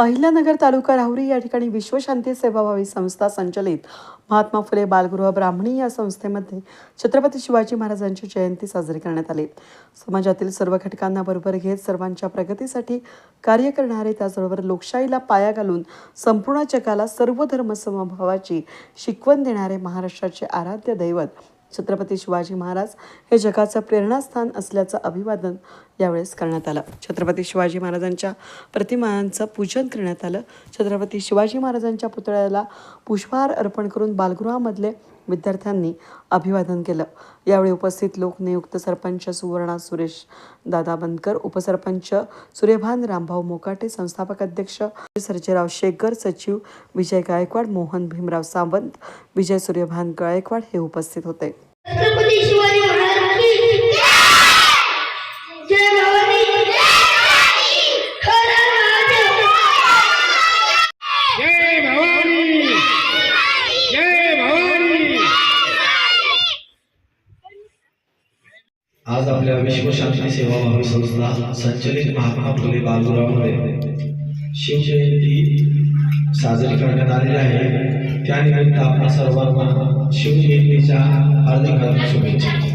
अहिल्यानगर तालुका राहुरी या ठिकाणी विश्वशांती सेवाभावी संस्था संचलित. महात्मा फुले बालगृह ब्राह्मणी या संस्थेमध्ये छत्रपती शिवाजी महाराजांची जयंती साजरी करण्यात आली. समाजातील सर्व घटकांना बरोबर घेत सर्वांच्या प्रगतीसाठी कार्य करणारे त्याचबरोबर लोकशाहीला पाया घालून संपूर्ण जगाला सर्व धर्मसमभावाची शिकवण देणारे महाराष्ट्राचे आराध्य दैवत छत्रपती शिवाजी महाराज हे जगाचं प्रेरणास्थान असल्याचं अभिवादन यावेळेस करण्यात आलं. छत्रपती शिवाजी महाराजांच्या प्रतिमांचं पूजन करण्यात आलं. छत्रपती शिवाजी महाराजांच्या पुतळ्याला पुष्पहार अर्पण करून बालगृहामधले विद्यार्थ्यांनी अभिवादन केलं. यावेळी उपस्थित लोकनियुक्त सरपंच सुवर्णा सुरेश दादा बनकर उपसरपंच सूर्यभान रामभाऊ मोकाटे संस्थापक अध्यक्ष सर्जेराव शेखर सचिव विजय गायकवाड मोहन भीमराव सावंत विजय सूर्यभान गायकवाड हे उपस्थित होते. आज आपल्या विश्वशांती सेवाभावी संस्था संचलित महात्मा फुले बालगृहामध्ये शिवजयंती साजरी करण्यात आलेली आहे. त्यानिमित्त आपल्या सर्वांना शिवजयंतीच्या हार्दिक हार्दिक शुभेच्छा.